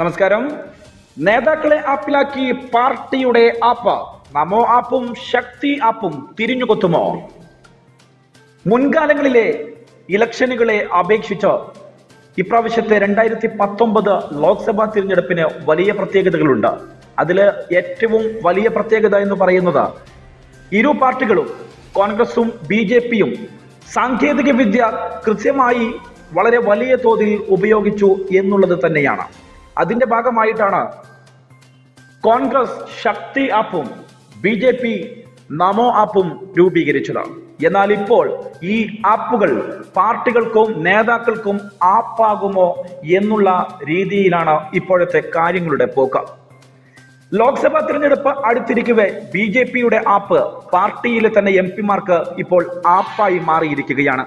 നമസ്കാരം. നേതാക്കളെ ആപ്പിലാക്കി പാർട്ടിയുടെ ആപ്പ്. നമോ ആപ്പും ശക്തി ആപ്പും തിരിഞ്ഞുകൊത്തുമോ മുൻകാലങ്ങളിലെ ഇലക്ഷനുകളെ അപേക്ഷിച്ച് ഇപ്രാവശ്യത്തെ രണ്ടായിരത്തി പത്തൊമ്പത് ലോക്സഭാ തിരഞ്ഞെടുപ്പിന് വലിയ പ്രത്യേകതകളുണ്ട്. അതിൽ ഏറ്റവും വലിയ പ്രത്യേകത എന്ന് പറയുന്നത് ഇരു പാർട്ടികളും കോൺഗ്രസും ബി ജെ പിയും സാങ്കേതിക വിദ്യ കൃത്യമായി വളരെ വലിയ തോതിൽ ഉപയോഗിച്ചു എന്നുള്ളത് തന്നെയാണ്. അതിന്റെ ഭാഗമായിട്ടാണ് കോൺഗ്രസ് ശക്തി ആപ്പും ബി ജെ പി നമോ ആപ്പും രൂപീകരിച്ചത്. എന്നാൽ ഇപ്പോൾ ഈ ആപ്പുകൾ പാർട്ടികൾക്കും നേതാക്കൾക്കും ആപ്പാകുമോ എന്നുള്ള രീതിയിലാണ് ഇപ്പോഴത്തെ കാര്യങ്ങളുടെ പോക്ക്. ലോക്സഭാ തിരഞ്ഞെടുപ്പ് അടുത്തിരിക്കവേ ബി ജെ പിയുടെ ആപ്പ് പാർട്ടിയിലെ തന്നെ എം പിമാർക്ക് ഇപ്പോൾ ആപ്പായി മാറിയിരിക്കുകയാണ്.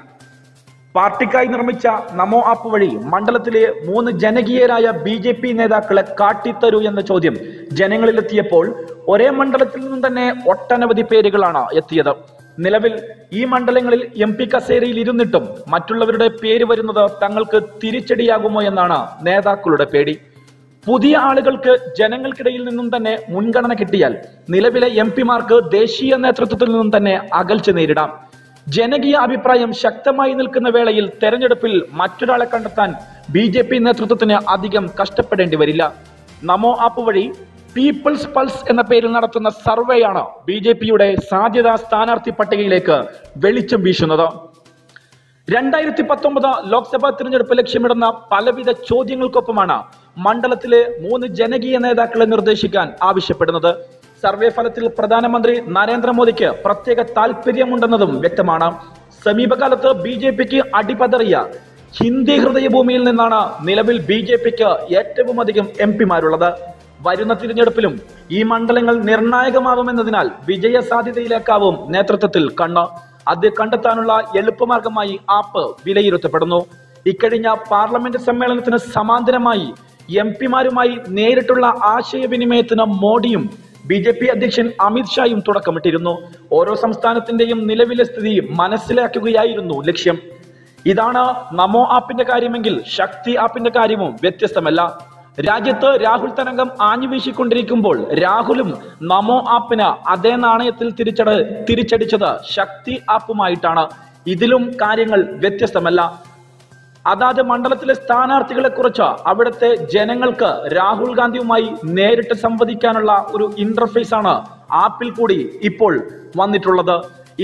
പാർട്ടിക്കായി നിർമ്മിച്ച നമോ ആപ്പ് വഴി മണ്ഡലത്തിലെ മൂന്ന് ജനകീയരായ ബി ജെ പി നേതാക്കളെ കാട്ടിത്തരൂ എന്ന ചോദ്യം ജനങ്ങളിലെത്തിയപ്പോൾ ഒരേ മണ്ഡലത്തിൽ നിന്നും തന്നെ ഒട്ടനവധി പേരുകളാണ് എത്തിയത്. നിലവിൽ ഈ മണ്ഡലങ്ങളിൽ എം പി കസേരയിൽ ഇരുന്നിട്ടും മറ്റുള്ളവരുടെ പേര് വരുന്നത് തങ്ങൾക്ക് തിരിച്ചടിയാകുമോ എന്നാണ് നേതാക്കളുടെ പേടി. പുതിയ ആളുകൾക്ക് ജനങ്ങൾക്കിടയിൽ നിന്നും തന്നെ മുൻഗണന കിട്ടിയാൽ നിലവിലെ എം പിമാർക്ക് ദേശീയ നേതൃത്വത്തിൽ നിന്നും തന്നെ അകൽച്ച നേരിടാം. ജനകീയ അഭിപ്രായം ശക്തമായി നിൽക്കുന്ന വേളയിൽ തെരഞ്ഞെടുപ്പിൽ മറ്റൊരാളെ കണ്ടെത്താൻ ബി ജെ പി നേതൃത്വത്തിന് അധികം കഷ്ടപ്പെടേണ്ടി വരില്ല. നമോ ആപ്പ് വഴി പീപ്പിൾസ് പൾസ് എന്ന പേരിൽ നടത്തുന്ന സർവേയാണ് ബി ജെ പിയുടെ സാധ്യതാ സ്ഥാനാർത്ഥി പട്ടികയിലേക്ക് വെളിച്ചം വീശുന്നത്. രണ്ടായിരത്തി പത്തൊമ്പത് ലോക്സഭാ തിരഞ്ഞെടുപ്പ് ലക്ഷ്യമിടുന്ന പലവിധ ചോദ്യങ്ങൾക്കൊപ്പമാണ് മണ്ഡലത്തിലെ മൂന്ന് ജനകീയ നേതാക്കളെ നിർദ്ദേശിക്കാൻ ആവശ്യപ്പെടുന്നത്. സർവേ ഫലത്തിൽ പ്രധാനമന്ത്രി നരേന്ദ്രമോദിക്ക് പ്രത്യേക താല്പര്യമുണ്ടെന്നതും വ്യക്തമാണ്. സമീപകാലത്ത് ബി ജെ പിക്ക് അടിപതറിയ ഹിന്ദി ഹൃദയഭൂമിയിൽ നിന്നാണ് നിലവിൽ ബി ജെ പിക്ക് ഏറ്റവും അധികം എം പിമാരുള്ളത്. വരുന്ന തിരഞ്ഞെടുപ്പിലും ഈ മണ്ഡലങ്ങൾ നിർണായകമാവുമെന്നതിനാൽ വിജയ സാധ്യതയിലേക്കാവും നേതൃത്വത്തിൽ കണ്ണ്. അത് കണ്ടെത്താനുള്ള എളുപ്പമാർഗമായി ആപ്പ് വിലയിരുത്തപ്പെടുന്നു. ഇക്കഴിഞ്ഞ പാർലമെന്റ് സമ്മേളനത്തിന് സമാന്തരമായി എം പിമാരുമായി നേരിട്ടുള്ള ആശയവിനിമയത്തിന് മോഡിയും ബി ജെ പി അധ്യക്ഷൻ അമിത്ഷായും തുടക്കമിട്ടിരുന്നു. ഓരോ സംസ്ഥാനത്തിന്റെയും നിലവിലെ സ്ഥിതി മനസ്സിലാക്കുകയായിരുന്നു ലക്ഷ്യം. ഇതാണ് നമോ ആപ്പിന്റെ കാര്യമെങ്കിൽ ശക്തി ആപ്പിന്റെ കാര്യവും വ്യത്യസ്തമല്ല. രാജ്യത്ത് രാഹുൽ തരംഗം ആഞ്ഞു വീശിക്കൊണ്ടിരിക്കുമ്പോൾ രാഹുലും നമോ ആപ്പിന് അതേ നാണയത്തിൽ തിരിച്ചട തിരിച്ചടിച്ചത് ശക്തി ആപ്പുമായിട്ടാണ്. ഇതിലും കാര്യങ്ങൾ വ്യത്യസ്തമല്ല. അതാത് മണ്ഡലത്തിലെ സ്ഥാനാർത്ഥികളെ കുറിച്ച് അവിടുത്തെ ജനങ്ങൾക്ക് രാഹുൽ ഗാന്ധിയുമായി നേരിട്ട് സംവദിക്കാനുള്ള ഒരു ഇന്റർഫേസ് ആണ് ആപ്പിൽ കൂടി ഇപ്പോൾ വന്നിട്ടുള്ളത്.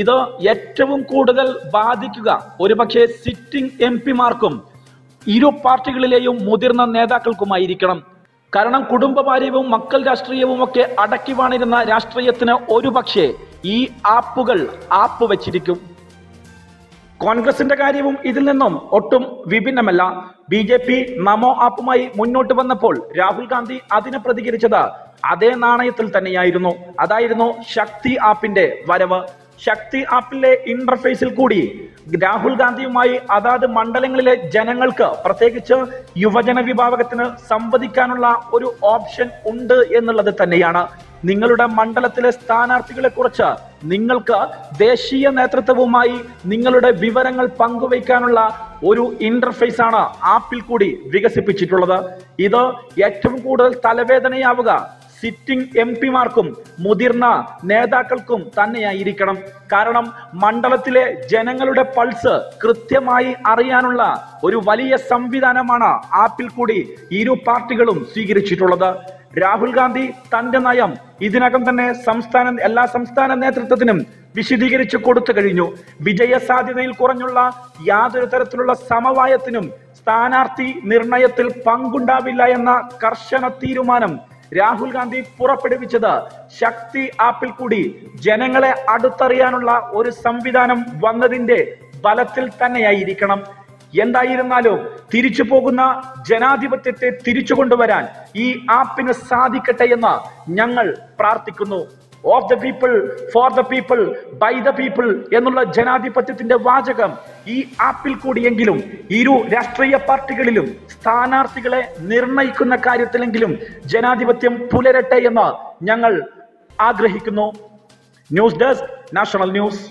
ഇത് ഏറ്റവും കൂടുതൽ ബാധിക്കുക ഒരുപക്ഷെ സിറ്റിംഗ് എം പിമാർക്കും ഇരു പാർട്ടികളിലെയും മുതിർന്ന നേതാക്കൾക്കുമായിരിക്കണം. കാരണം കുടുംബഭാര്യവും മക്കൾ രാഷ്ട്രീയവും ഒക്കെ അടക്കി വാണിരുന്ന രാഷ്ട്രീയത്തിന് ഒരുപക്ഷെ ഈ ആപ്പുകൾ ആപ്പ് വെച്ചിരിക്കും. കോൺഗ്രസിന്റെ കാര്യവും ഇതിൽ നിന്നും ഒട്ടും വിഭിന്നമല്ല. ബി ജെ പി നമോ ആപ്പുമായി മുന്നോട്ട് വന്നപ്പോൾ രാഹുൽ ഗാന്ധി അതിനെ പ്രതികരിച്ചത് അതേ നാണയത്തിൽ തന്നെയായിരുന്നു. അതായിരുന്നു ശക്തി ആപ്പിന്റെ വരവ്. ശക്തി ആപ്പിലെ ഇന്റർഫേസിൽ കൂടി രാഹുൽ ഗാന്ധിയുമായി അതാത് മണ്ഡലങ്ങളിലെ ജനങ്ങൾക്ക് പ്രത്യേകിച്ച് യുവജന വിഭാഗത്തിന് സംവദിക്കാനുള്ള ഒരു ഓപ്ഷൻ ഉണ്ട് എന്നുള്ളത് തന്നെയാണ്. നിങ്ങളുടെ മണ്ഡലത്തിലെ സ്ഥാനാർത്ഥികളെ കുറിച്ച് നിങ്ങൾക്ക് ദേശീയ നേതൃത്വവുമായി നിങ്ങളുടെ വിവരങ്ങൾ പങ്കുവയ്ക്കാനുള്ള ഒരു ഇന്റർഫേസ് ആണ് ആപ്പിൽ കൂടി വികസിപ്പിച്ചിട്ടുള്ളത്. ഇത് ഏറ്റവും കൂടുതൽ തലവേദനയാവുക സിറ്റിംഗ് എം പിമാർക്കും മുതിർന്ന നേതാക്കൾക്കും തന്നെയായിരിക്കണം. കാരണം മണ്ഡലത്തിലെ ജനങ്ങളുടെ പൾസ് കൃത്യമായി അറിയാനുള്ള ഒരു വലിയ സംവിധാനമാണ് ആപ്പിൽ കൂടി ഇരു പാർട്ടികളും സ്വീകരിച്ചിട്ടുള്ളത്. രാഹുൽ ഗാന്ധി തന്റെ നയം ഇതിനകം തന്നെ സംസ്ഥാന എല്ലാ സംസ്ഥാന നേതൃത്വത്തിനും വിശദീകരിച്ചു കൊടുത്തു കഴിഞ്ഞു. വിജയ സാധ്യതയിൽ കുറഞ്ഞുള്ള യാതൊരു തരത്തിലുള്ള സമവായത്തിനും സ്ഥാനാർത്ഥി നിർണയത്തിൽ പങ്കുണ്ടാവില്ല എന്ന കർശന തീരുമാനം രാഹുൽ ഗാന്ധി പുറപ്പെടുവിച്ചത്. ശക്തി ആപ്പിൽ കൂടി ജനങ്ങളെ അടുത്തറിയാനുള്ള ഒരു സംവിധാനം വന്നതിന്റെ ബലത്തിൽ തന്നെയായിരിക്കണം. എന്തായിരുന്നാലും തിരിച്ചു പോകുന്ന ജനാധിപത്യത്തെ തിരിച്ചു കൊണ്ടുവരാൻ ഈ ആപ്പിന് സാധിക്കട്ടെ എന്ന് ഞങ്ങൾ പ്രാർത്ഥിക്കുന്നു. Of the people for the people by the people എന്നുള്ള ജനാധിപത്യത്തിന്റെ വാചകം ഈ ആപ്പിൽ കൂടിയെങ്കിലും ഇരു രാഷ്ട്രീയ പാർട്ടികളിലും സ്ഥാനാർത്ഥികളെ നിർണയിക്കുന്ന കാര്യത്തിലെങ്കിലും ജനാധിപത്യം പുലരട്ടെ എന്ന് ഞങ്ങൾ ആഗ്രഹിക്കുന്നു. News desk national news